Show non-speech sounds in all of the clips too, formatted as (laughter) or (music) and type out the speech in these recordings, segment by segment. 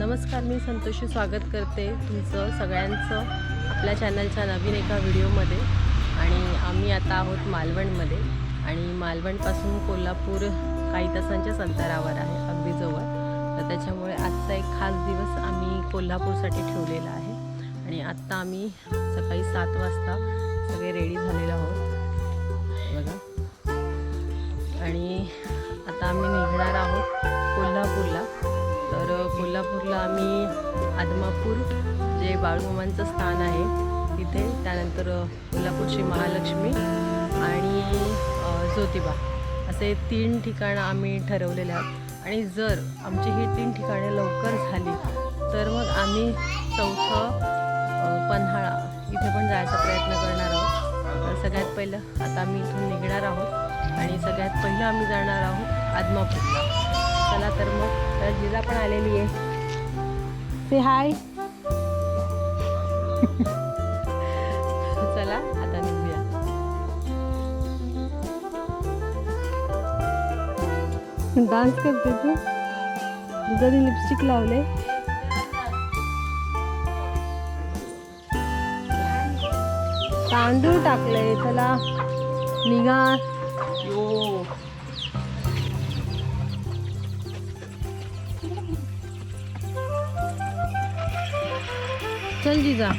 नमस्कार मी संतोषी स्वागत करते तुमचं सगळ्यांचं आपल्या चॅनलच्या नवीन एका व्हिडिओमध्ये. आणि आम्ही आता आहोत मालवणमध्ये. आणि मालवणपासून कोल्हापूर काही तासांच्याच अंतरावर आहे अगदी जवळ. तर त्याच्यामुळे आजचा एक खास दिवस आम्ही कोल्हापूरसाठी ठेवलेला आहे. आणि आत्ता आम्ही सकाळी सात वाजता सगळे रेडी झालेलो आहोत. बघा. आणि आता आम्ही निघणार आहोत कोल्हापूरला आम्ही आदमापूर जे बाळूमामांचं स्थान आहे तिथे त्यानंतर कोल्हापूरची महालक्ष्मी आणि ज्योतिबा. असे तीन ठिकाणं आम्ही ठरवलेले आहोत. आणि जर आमची ही तीन ठिकाणे लवकर झाली तर मग आम्ही चौथं पन्हाळा इथे पण जायचा प्रयत्न करणार आहोत. तर सगळ्यात पहिलं आता आम्ही इथून निघणार आहोत आणि सगळ्यात पहिलं आम्ही जाणार आहोत आदमापूरला. चला तर मग जिजा पण आलेली आहे. से हाय (laughs) चला आता निघूया. डान्स करते तू? तुझं लिपस्टिक लावले. तांदूळ टाकले चला. निघा. चल जिजा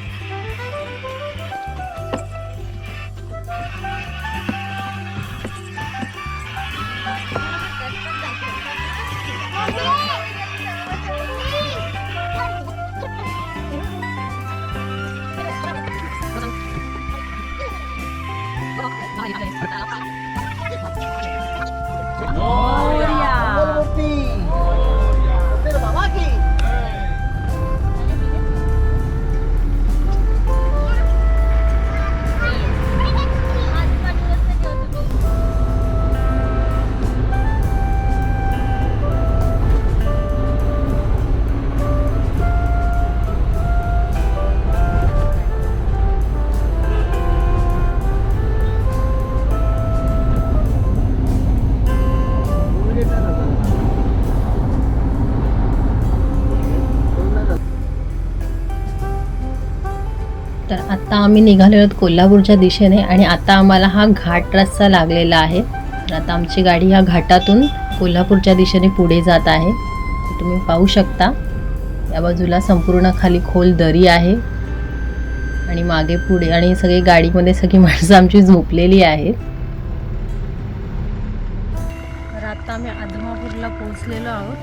तर आत्ता आम्ही निघालो आहोत कोल्हापूरच्या दिशेने आणि आता आम्हाला हा घाट रस्ता लागलेला आहे. तर आता आमची गाडी ह्या घाटातून कोल्हापूरच्या दिशेने पुढे जात आहे. तुम्ही पाहू शकता. या बाजूला संपूर्ण खाली खोल दरी आहे. आणि मागे पुढे आणि सगळी गाडीमध्ये सगळी माणसं आमची झोपलेली आहेत. तर आता आम्ही आदमापूरला पोहोचलेलो आहोत.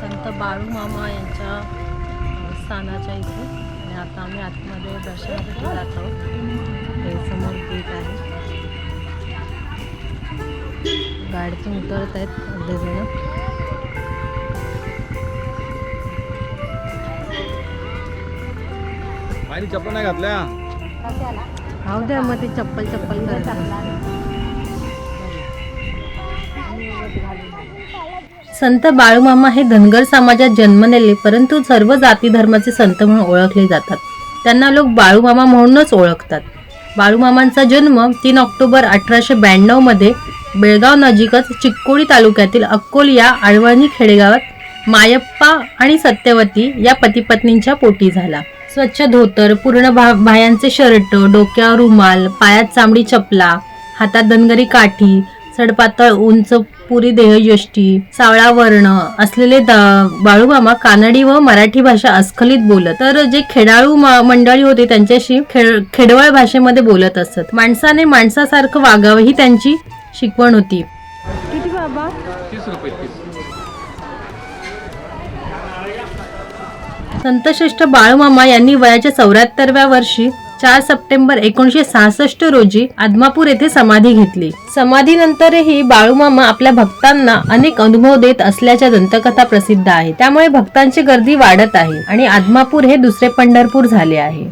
संत बाळू मामा यांच्या स्थानाच्या इथे. आता आम्ही आतमध्ये दर्शनासाठी जात. आहोत हे समोर गेट आहे. गाडीतून उतरत आहेत अर्धजण चप्पल नाही घातल्या? राहू द्या मग ते चप्पल चप्पल संत बाळूमामा हे धनगर समाजात जन्मलेले परंतु सर्व जाती धर्माचे संत म्हणून ओळखले जातात. त्यांना लोक बाळूमामा म्हणूनच ओळखतात. बाळूमामांचा जन्म तीन ऑक्टोबर अठराशे ब्याण्णवमध्ये बेळगाव नजीकच चिक्कोडी तालुक्यातील अक्कोल या आळवणी खेडेगावात मायप्पा आणि सत्यवती या पतीपत्नींच्या पोटी झाला. स्वच्छ धोतर पूर्ण भा भायांचे शर्ट डोक्यावर रुमाल पायात चांबडी चपला हातात धनगरी काठी सडपातळ उंच पुरी देहयष्टी सावळा वर्ण असलेले द- बाळूमामा कानडी व मराठी भाषा अस्खलित बोलत. तर जे खेळाळू म- मंडळी होते त्यांच्याशी खेळ खेडवळ भाषेमध्ये बोलत असत. माणसाने माणसासारखं वागावं ही त्यांची शिकवण होती. किती बाबा? संतश्रेष्ठ बाळूमामा यांनी वयाच्या चौऱ्याहत्तरव्या वर्षी चार सप्टेंबर एकोणीशे सहासष्ट रोजी आदमापूर येथे समाधी घेतली. समाधीनंतरही बाळूमामा आपल्या भक्तांना अनेक अनुभव देत असल्याच्या दंतकथा प्रसिद्ध आहे. त्यामुळे भक्तांची गर्दी वाढत आहे आणि आदमापूर हे दुसरे पंढरपूर झाले आहे.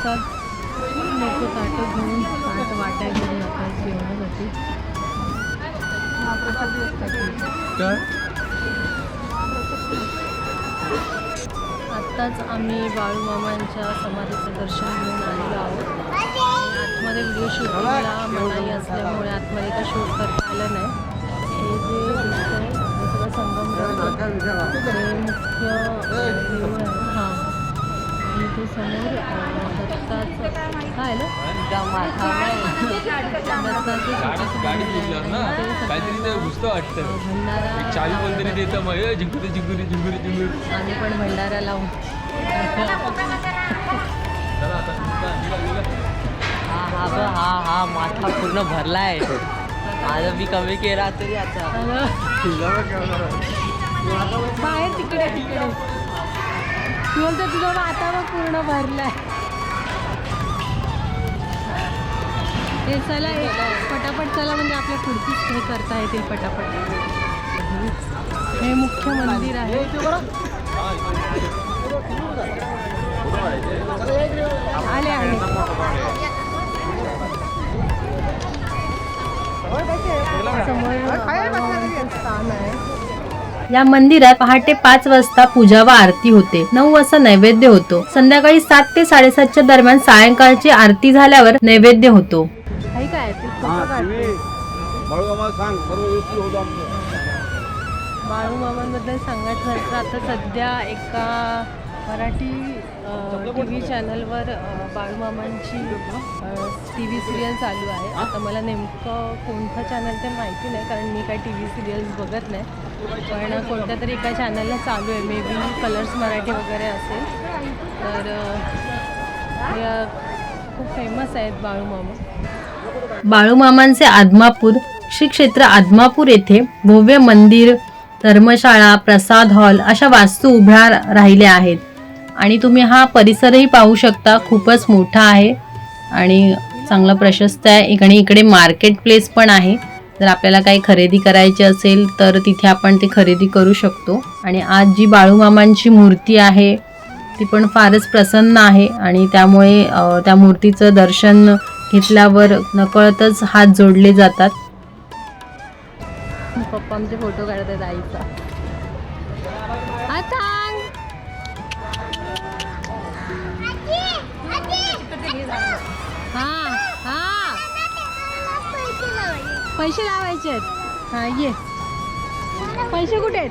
महाप्रसाद लोक ताटं घेऊन ताट वाट्या घेऊन जातात जेवणासाठी आत्ताच आम्ही बाळूमामांच्या समाधीचं दर्शन घेऊन आलेलो आहोत. आतमध्ये व्हिडिओ शूटिंगला मनाई असल्यामुळे आतमध्ये काही शूट करता आलं नाही. हे जे दिसतंय हे सगळं हे मुख्य इथे समोर दत्ताचं काय आहे. ना आहे. आम्ही पण भंडारा. हा हा हा हा माथा पूर्ण भरलाय. माझं मी कमी केला तरी आता. (laughs) बाहेर तिकडे तिकडे. बोलतो तुझा माता मग पूर्ण भरलाय. हे चला पटापट चला म्हणजे आपल्या पुढचीच हे करता येतील पटापट. हे मुख्य मंदिर आहे. आले आले. समोर स्थान आहे. या मंदिरात पहाटे पाच वाजता पूजा व आरती होते. नऊ वाजता नैवेद्य होतो. संध्याकाळी सात ते साडेसातच्या दरम्यान सायंकाळची आरती झाल्यावर नैवेद्य होतो. काय आमचं. बाळूमामांबद्दल सांगायचं तर आता सध्या एका मराठी टी व्ही चॅनलवर अ, बाळूमामांची टी व्ही सिरियल चालू आहे. आता मला नेमकं कोणतं चॅनल ते माहिती नाही कारण मी काही टी व्ही सिरियल्स बघत नाही. पण कोणत्या तरी एका चॅनलला चालू आहे. मे बी कलर्स मराठी वगैरे असेल. तर खूप फेमस आहेत बाळूमामा. बाळूमामांचे आदमापूर श्री क्षेत्र आदमापूर येथे भव्य मंदिर धर्मशाळा प्रसाद हॉल अशा वास्तू उभ्या राहिल्या आहेत. आणि तुम्ही हा परिसरही पाहू शकता खूपच मोठा आहे आणि चांगला प्रशस्त आहे. एक आणि इकडे मार्केट प्लेस पण आहे. जर आपल्याला काही खरेदी करायची असेल तर तिथे आपण ते खरेदी करू शकतो. आणि आज जी बाळूमामांची मूर्ती आहे ती पण फारच प्रसन्न आहे. आणि त्यामुळे त्या मूर्तीचं दर्शन घेतल्यावर नकळतच हात जोडले जातात. पप्पा आमचे फोटो काढत आहेत आईचा. पैसे लावायचे आहेत. हा ये. पैसे कुठे आहेत?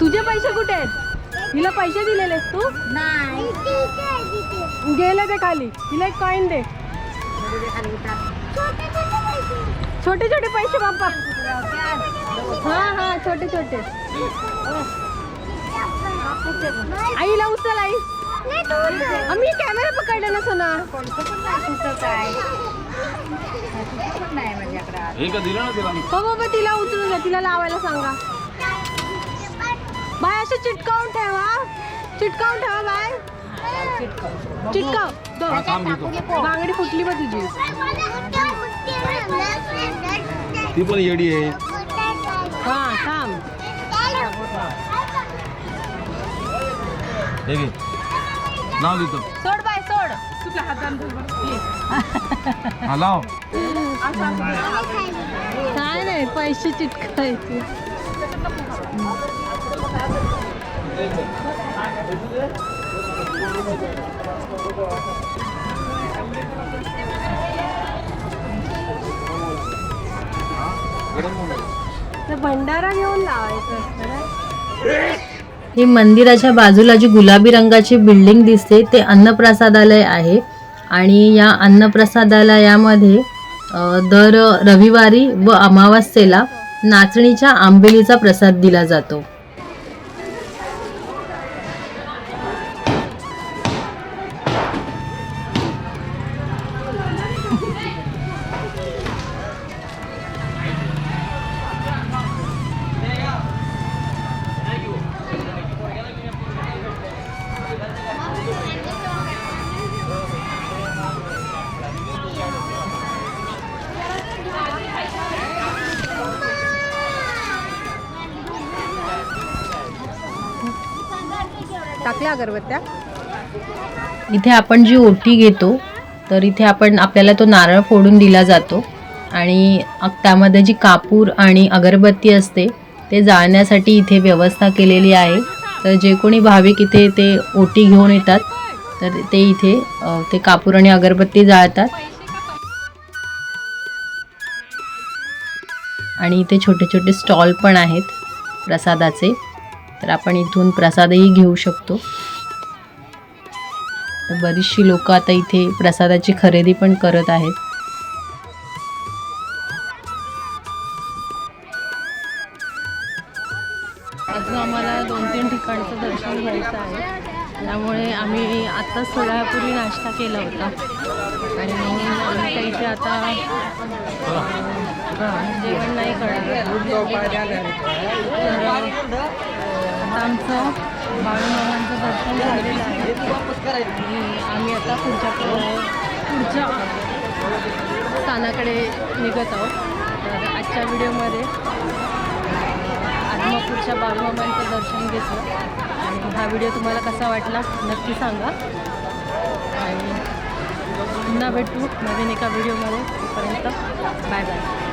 तुझे पैसे कुठे आहेत? हिला पैसे दिलेले तू? गेले ते खाली. हिला एक कॉईन दे. छोटे छोटे पैसे बाप्पा. हा हा छोटे छोटे. आईला उचल आई. आम्ही कॅमेरा पकडला ना सोना. हे का दिलं ना तिला? हो बाबा तिला उचलून घ्या तिला लावायला सांगा. बाय असं चिटकावून ठेवा. चिटकावून ठेवा बाय. चिटकाव. दो. हा, थांब घेतो बांगडी फुटली बा तुझी. ती पण येडी आहे. हा थांब. हे घे. नाव देतो. सोड बाय सोड. हा लाव. काय नाही पैसे चिटकायचे भंडारा घेऊन लावायचं असतं हे मंदिराच्या बाजूला जी गुलाबी रंगाची बिल्डिंग दिसते ते अन्नप्रसादालय आहे. आणि या अन्नप्रसादालयामध्ये अ, दर रविवारी व अमावास्येला नाचणीच्या आंबेलीचा प्रसाद दिला जातो. टाकल्या अगरबत्त्या. इथे आपण जी ओटी घेतो तर इथे आपण आपल्याला तो नारळ फोडून दिला जातो. आणि त्यामध्ये जी कापूर आणि अगरबत्ती असते ते जाळण्यासाठी इथे व्यवस्था केलेली आहे. तर जे कोणी भाविक इथे ते ओटी घेऊन येतात तर ते इथे ते कापूर आणि अगरबत्ती जाळतात. आणि इथे छोटे छोटे स्टॉल पण आहेत प्रसादाचे. तर आपण इथून प्रसादही घेऊ शकतो. तर बरीचशी लोक आता इथे प्रसादाची खरेदी पण करत आहेत. अजून आम्हाला दोन तीन ठिकाणचं दर्शन घ्यायचं आहे. त्यामुळे आम्ही आत्ताच सोळापूर्वी नाश्ता केला होता. आणि आम्ही काही इथे आता जेवण नाही करणार. आता आमचं बाळूमामांचं दर्शन झालेलं आहे. आम्ही आता पुढच्या पुढच्या स्थानाकडे निघत आहोत. तर आजच्या व्हिडिओमध्ये आत्मापूरच्या बाळूमामांचं दर्शन घेतलं. आणि हा व्हिडिओ तुम्हाला कसा वाटला नक्की सांगा. आणि पुन्हा भेटू नवीन एका व्हिडिओमध्ये. तोपर्यंत बाय बाय.